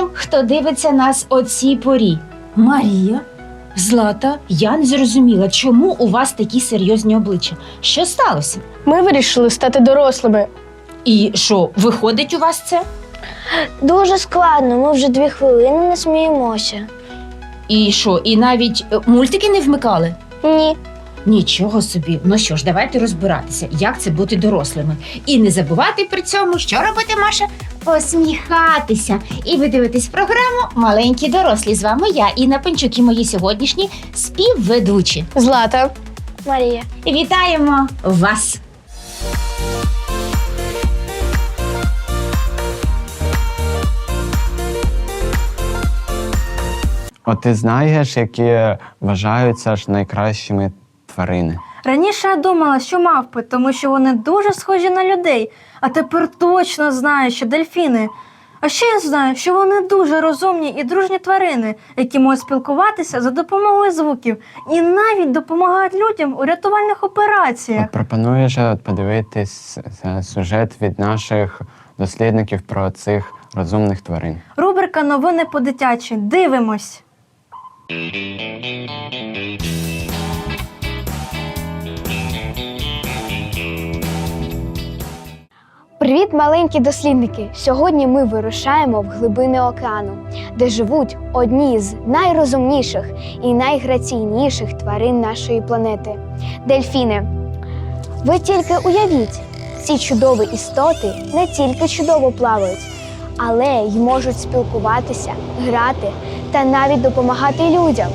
усім, хто дивиться нас о цій порі. Марія, Злата, я не зрозуміла, чому у вас такі серйозні обличчя. Що сталося? Ми вирішили стати дорослими. І що, виходить у вас це? Дуже складно, ми вже дві хвилини не сміємося. І що, і навіть е, мультики не вмикали? Ні. Нічого собі. Ну що ж, давайте розбиратися, як це бути дорослими. І не забувати при цьому, що робити, Маша? Посміхатися. І ви дивитесь програму Маленькі дорослі. З вами я, Інна Пенчук і мої сьогоднішні співведучі. Злата. Марія. Вітаємо вас! От ти знаєш, які вважаються ж найкращими тварини? Раніше я думала, що мавпи, тому що вони дуже схожі на людей, а тепер точно знаю, що дельфіни. А ще я знаю, що вони дуже розумні і дружні тварини, які можуть спілкуватися за допомогою звуків і навіть допомагають людям у рятувальних операціях. От пропонуєш от подивитись е, сюжет від наших дослідників про цих розумних тварин. Рубрика Новини по дитячі. Дивимось. Привіт, маленькі дослідники! Сьогодні ми вирушаємо в глибини океану, де живуть одні з найрозумніших і найграційніших тварин нашої планети дельфіни. Ви тільки уявіть, ці чудові істоти не тільки чудово плавають, але й можуть спілкуватися, грати та навіть допомагати людям.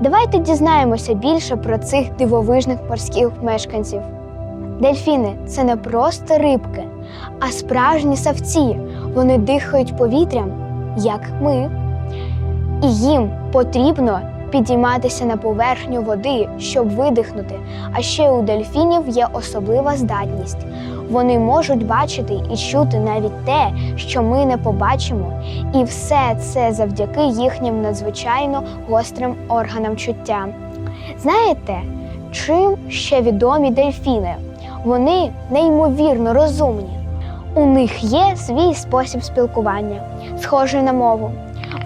Давайте дізнаємося більше про цих дивовижних морських мешканців. Дельфіни це не просто рибки, а справжні савці. Вони дихають повітрям, як ми. І їм потрібно підійматися на поверхню води, щоб видихнути. А ще у дельфінів є особлива здатність. Вони можуть бачити і чути навіть те, що ми не побачимо. І все це завдяки їхнім надзвичайно гострим органам чуття. Знаєте, чим ще відомі дельфіни? Вони неймовірно розумні. У них є свій спосіб спілкування, схожий на мову.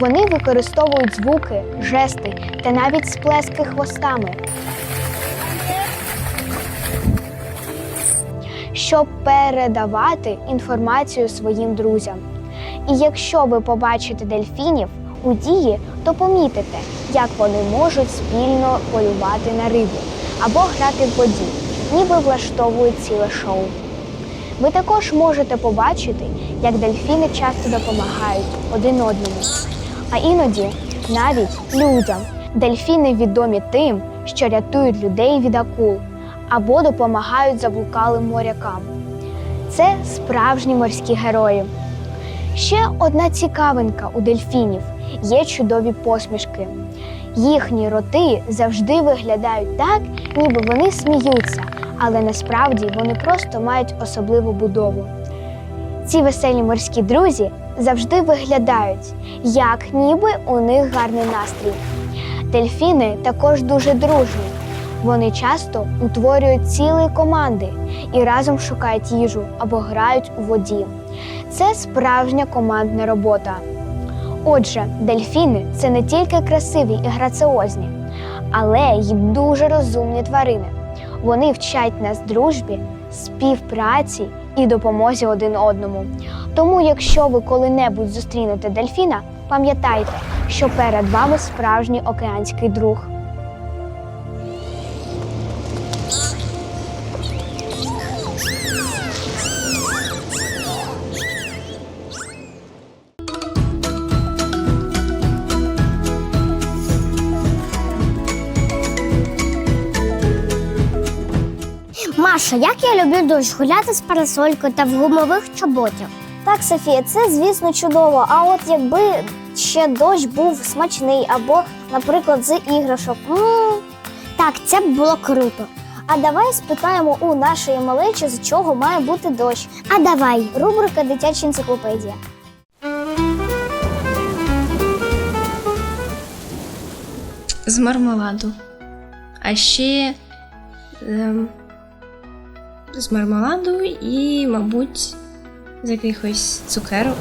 Вони використовують звуки, жести та навіть сплески хвостами, щоб передавати інформацію своїм друзям. І якщо ви побачите дельфінів у дії, то помітите, як вони можуть спільно полювати на рибу або грати в воді, ніби влаштовують ціле шоу. Ви також можете побачити, як дельфіни часто допомагають один одному, а іноді навіть людям. Дельфіни відомі тим, що рятують людей від акул або допомагають заблукалим морякам. Це справжні морські герої. Ще одна цікавинка у дельфінів є чудові посмішки. Їхні роти завжди виглядають так, ніби вони сміються, але насправді вони просто мають особливу будову. Ці веселі морські друзі завжди виглядають, як ніби у них гарний настрій. Дельфіни також дуже дружні. Вони часто утворюють цілі команди і разом шукають їжу або грають у воді. Це справжня командна робота. Отже, дельфіни це не тільки красиві і граціозні, але й дуже розумні тварини. Вони вчать нас дружбі, співпраці і допомозі один одному. Тому, якщо ви коли-небудь зустрінете дельфіна, пам'ятайте, що перед вами справжній океанський друг. Маша, як я люблю дощ гуляти з парасолькою та в гумових чоботях. Так, Софія, це звісно чудово. А от якби ще дощ був смачний або, наприклад, з іграшок. м Так, це б було круто. А давай спитаємо у нашої малечі, з чого має бути дощ. А давай. Рубрика Дитяча енциклопедія. з мармеладу. А ще ем, з мармеладу і, мабуть, з якихось цукерок.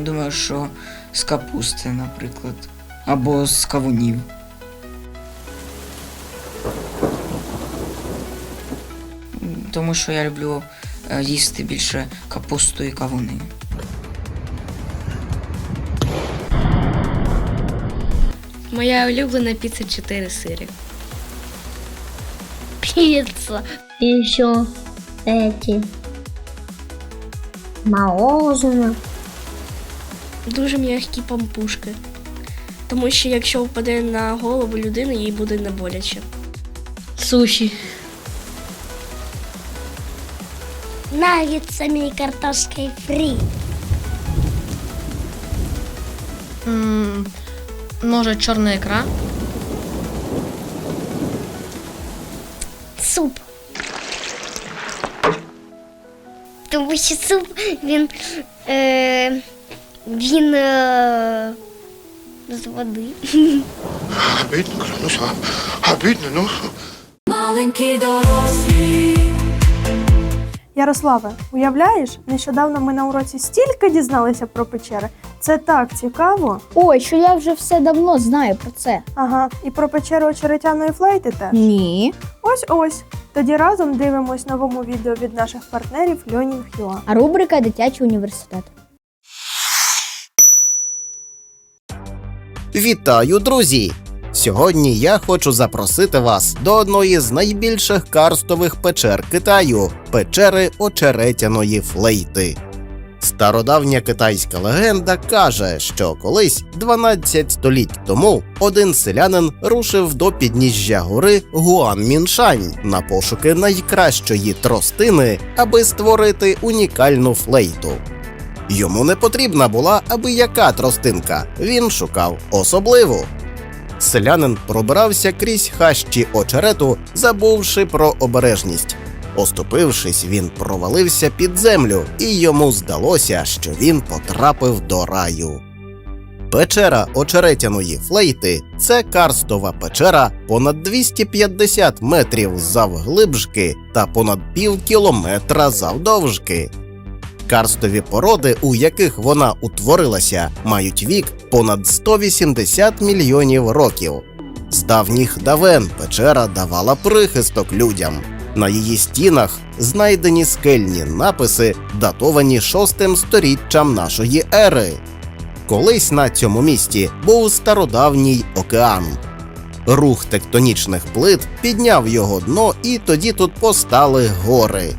думаю, що з капусти, наприклад, або з кавунів. Тому що я люблю е, їсти більше капусту і кавуни. Моя улюблена піца 4 сири. Пицца. И еще эти мороженое. Дуже м'які пампушки. Тому що якщо впаде на голову людини, їй буде не боляче. Суші. Наггетсами и картошкой фри. Може, чорна ікра? Суп. Тому що суп він, е, він е, з води. Обидно, клянусь, а? Обидно, ну. Ярославе, уявляєш, нещодавно ми на уроці стільки дізналися про печери. Це так цікаво. Ой, що я вже все давно знаю про це. Ага, і про печеру очеретяної флейти теж. Ні. Ось ось. Тоді разом дивимось новому відео від наших партнерів Learning Hua. А рубрика Дитячий університет. Вітаю, друзі! Сьогодні я хочу запросити вас до одної з найбільших карстових печер Китаю печери очеретяної флейти. Стародавня китайська легенда каже, що колись 12 століть тому один селянин рушив до підніжжя гори Гуанміншань на пошуки найкращої тростини, аби створити унікальну флейту. Йому не потрібна була аби яка тростинка, він шукав особливу. Селянин пробирався крізь хащі очерету, забувши про обережність. Оступившись, він провалився під землю, і йому здалося, що він потрапив до раю. Печера очеретяної флейти це карстова печера понад 250 метрів завглибшки та понад пів кілометра завдовжки. Карстові породи, у яких вона утворилася, мають вік понад 180 мільйонів років. З давніх давен печера давала прихисток людям. На її стінах знайдені скельні написи, датовані шостим сторіччям нашої ери. Колись на цьому місці був стародавній океан. Рух тектонічних плит підняв його дно, і тоді тут постали гори.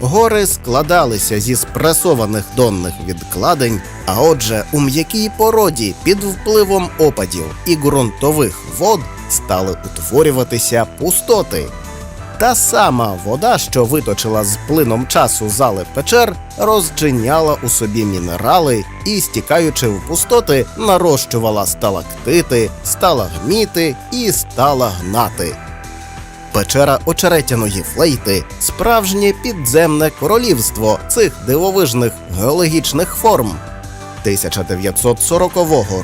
Гори складалися зі спресованих донних відкладень, а отже, у м'якій породі під впливом опадів і ґрунтових вод стали утворюватися пустоти. Та сама вода, що виточила з плином часу зали печер, розчиняла у собі мінерали і, стікаючи в пустоти, нарощувала сталактити, сталагміти і стала гнати. Печера очеретяної флейти справжнє підземне королівство цих дивовижних геологічних форм. 1940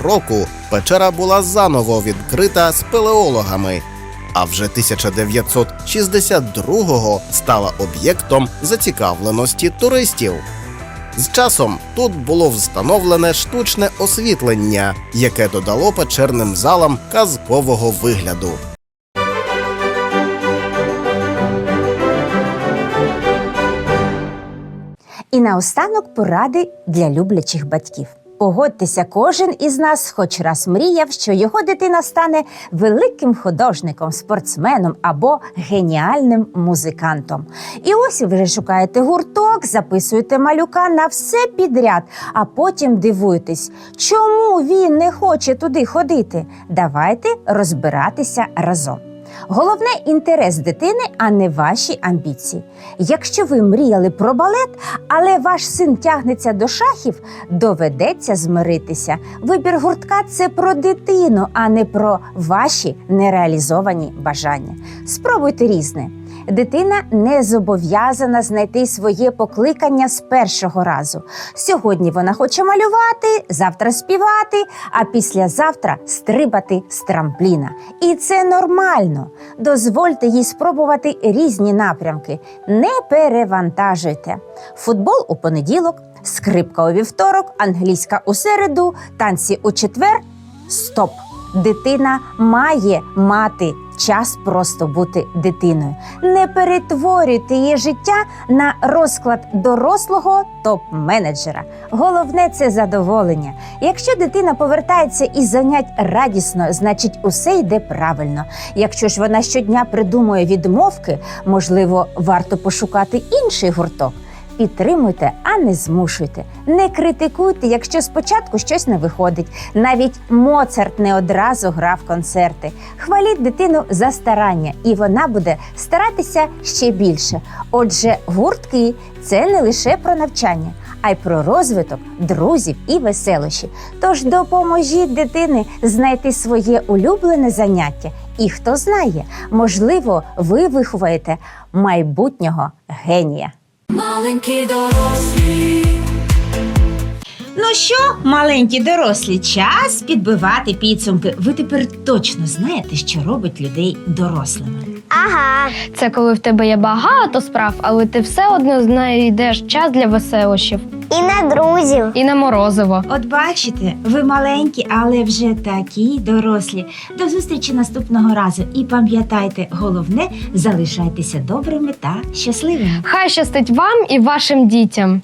року печера була заново відкрита спелеологами, а вже 1962-го стала об'єктом зацікавленості туристів. З часом тут було встановлене штучне освітлення, яке додало печерним залам казкового вигляду. І наостанок поради для люблячих батьків. Погодьтеся, кожен із нас хоч раз мріяв, що його дитина стане великим художником, спортсменом або геніальним музикантом. І ось ви шукаєте гурток, записуєте малюка на все підряд, а потім дивуєтесь, чому він не хоче туди ходити. Давайте розбиратися разом. Головне інтерес дитини, а не ваші амбіції. Якщо ви мріяли про балет, але ваш син тягнеться до шахів, доведеться змиритися. Вибір гуртка це про дитину, а не про ваші нереалізовані бажання. Спробуйте різне. Дитина не зобов'язана знайти своє покликання з першого разу. Сьогодні вона хоче малювати, завтра співати, а післязавтра стрибати з трампліна. І це нормально. Дозвольте їй спробувати різні напрямки. Не перевантажуйте. Футбол у понеділок, скрипка у вівторок, англійська у середу, танці у четвер. Стоп! Дитина має мати час просто бути дитиною. Не перетворюйте її життя на розклад дорослого топ-менеджера. Головне це задоволення. Якщо дитина повертається із занять радісно, значить усе йде правильно. Якщо ж вона щодня придумує відмовки, можливо, варто пошукати інший гурток. Підтримуйте, а не змушуйте. Не критикуйте, якщо спочатку щось не виходить. Навіть Моцарт не одразу грав концерти. Хваліть дитину за старання, і вона буде старатися ще більше. Отже, гуртки це не лише про навчання, а й про розвиток друзів і веселощі. Тож допоможіть дитини знайти своє улюблене заняття. І хто знає, можливо, ви виховаєте майбутнього генія. Маленькі дорослі. Ну що, маленькі дорослі, час підбивати підсумки. Ви тепер точно знаєте, що робить людей дорослими. Ага. Це коли в тебе є багато справ, але ти все одно знайдеш час для веселощів І на друзів. і на морозиво. От бачите, ви маленькі, але вже такі дорослі. До зустрічі наступного разу. І пам'ятайте, головне залишайтеся добрими та щасливими. Хай щастить вам і вашим дітям.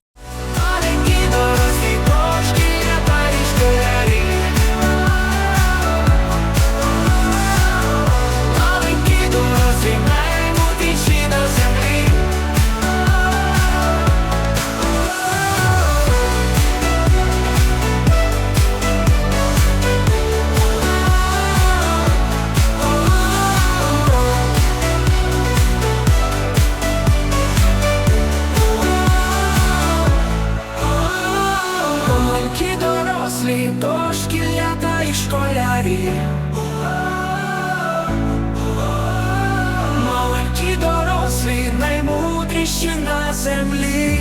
Школярі. Маленькі дорослі, наймудріші на землі.